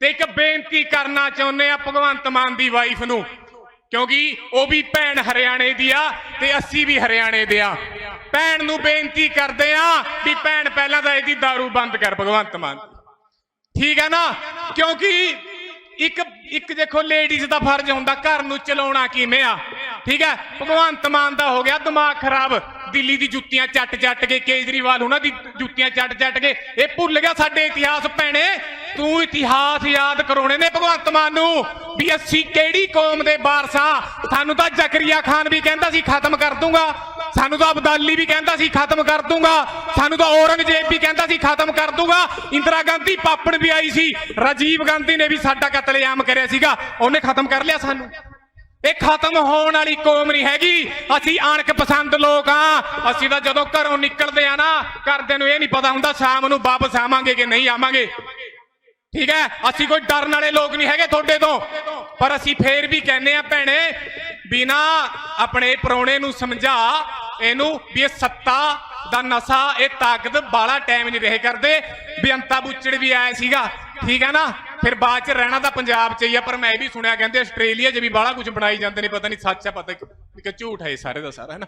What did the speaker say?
ਤੇ ਇੱਕ ਬੇਨਤੀ ਕਰਨਾ ਚਾਹੁੰਦੇ ਆ ਭਗਵੰਤ ਮਾਨ ਦੀ ਵਾਈਫ ਨੂੰ, ਕਿਉਂਕਿ ਉਹ ਵੀ ਭੈਣ ਹਰਿਆਣੇ ਦੀ ਆ ਤੇ ਅਸੀਂ ਵੀ ਹਰਿਆਣੇ ਦੇ ਆ। ਭੈਣ ਨੂੰ ਬੇਨਤੀ ਕਰਦੇ ਆ ਵੀ ਭੈਣ ਪਹਿਲਾਂ ਤਾਂ ਇਹਦੀ दारू ਬੰਦ ਕਰ ਭਗਵੰਤ ਮਾਨ। ਠੀਕ ਹੈ ਨਾ? ਕਿਉਂਕਿ ਇੱਕ ਇੱਕ ਦੇਖੋ ਲੇਡੀਜ਼ ਦਾ ਫਰਜ਼ ਹੁੰਦਾ ਘਰ ਨੂੰ ਚਲਾਉਣਾ ਕਿਵੇਂ ਆ? ਠੀਕ ਹੈ ਭਗਵੰਤ ਮਾਨ ਦਾ ਹੋ ਗਿਆ ਦਿਮਾਗ ਖਰਾਬ। ਦਿੱਲੀ ਦੀ ਜੁੱਤੀਆਂ ਚੱਟ ਚੱਟ ਕੇ, ਕੇਜਰੀਵਾਲ ਉਹਨਾਂ ਦੀ ਜੁੱਤੀਆਂ ਚੱਟ ਚੱਟ ਕੇ, ਇਹ ਭੁੱਲ ਗਿਆ ਸਾਡੇ ਇਤਿਹਾਸ ਭੈਣੇ। ਤੂੰ ਇਤਿਹਾਸ ਯਾਦ ਕਰਾਉਣੇ ਨੇ ਭਗਵੰਤ ਮਾਨ ਨੂੰ ਵੀ ਅਸੀਂ ਕਿਹੜੀ ਕੌਮ ਦੇ ਵਾਰਸਾਂ ਸਾਨੂੰ ਤਾਂ ਜ਼ਕਰੀਆ ਖਾਨ ਵੀ ਕਹਿੰਦਾ ਸੀ, ਖਤਮ ਕਰ ਦੂੰਗਾ। ਸਾਨੂੰ ਤਾਂ ਅਬਦਾਲੀ ਵੀ ਕਹਿੰਦਾ ਸੀ, ਖਤਮ ਕਰ ਦੂੰਗਾ। ਸਾਨੂੰ ਤਾਂ ਔਰੰਗਜ਼ੇਬ ਵੀ ਕਹਿੰਦਾ ਸੀ, ਖਤਮ ਕਰ ਦੂੰਗਾ। ਇੰਦਰਾ ਗਾਂਧੀ ਪਾਪਣ ਵੀ ਆਈ ਸੀ, ਰਾਜੀਵ ਗਾਂਧੀ ਨੇ ਵੀ ਸਾਡਾ ਕਤਲੇਆਮ ਕਰਿਆ ਸੀਗਾ, ਉਹਨੇ ਖਤਮ ਕਰ ਲਿਆ ਸਾਨੂੰ। ਇਹ ਖਤਮ ਹੋਣ ਵਾਲੀ ਕੌਮ ਨਹੀਂ ਹੈਗੀ। ਅਸੀਂ ਆਣਕ ਪਸੰਦ ਲੋਕ ਆ। ਅਸੀਂ ਤਾਂ ਜਦੋਂ ਘਰੋਂ ਨਿਕਲਦੇ ਆ ਨਾ, ਘਰਦਿਆਂ ਨੂੰ ਇਹ ਨਹੀਂ ਪਤਾ ਹੁੰਦਾ ਸ਼ਾਮ ਨੂੰ ਵਾਪਸ ਆਵਾਂਗੇ ਕਿ ਨਹੀਂ ਆਵਾਂਗੇ। ਠੀਕ ਹੈ? ਅਸੀਂ ਕੋਈ ਡਰਨ ਵਾਲੇ ਲੋਕ ਨਹੀਂ ਹੈਗੇ ਤੁਹਾਡੇ ਤੋਂ। ਪਰ ਅਸੀਂ ਫੇਰ ਵੀ ਕਹਿੰਦੇ ਆ ਭੈਣੇ, ਬਿਨਾ ਆਪਣੇ ਪਰੌਣੇ ਨੂੰ ਸਮਝਾ, ਇਹਨੂੰ ਵੀ ਇਹ ਸੱਤਾ ਦਾ ਨਸ਼ਾ, ਇਹ ਤਾਕਤ ਬਾਲਾ ਟਾਈਮ ਨਹੀਂ ਰਹੇ ਕਰਦੇ। ਬੇਅੰਤਾ ਬੁੱਚੜ ਵੀ ਆਇਆ ਸੀਗਾ। ਠੀਕ ਹੈ ਨਾ? ਫਿਰ ਬਾਅਦ ਚ ਰਹਿਣਾ ਤਾਂ ਪੰਜਾਬ ਚ ਹੀ ਆ, ਪਰ ਮੈਂ ਇਹ ਵੀ ਸੁਣਿਆ ਕਹਿੰਦੇ ਆਸਟ੍ਰੇਲੀਆ 'ਚ ਵੀ ਬਾਹਲਾ ਕੁਝ ਬਣਾਈ ਜਾਂਦੇ ਨੇ, ਪਤਾ ਨਹੀਂ ਸੱਚ ਆ, ਪਤਾ ਕਿ ਝੂਠ ਹੈ ਇਹ ਸਾਰੇ ਦਾ ਸਾਰਾ, ਹੈ ਨਾ?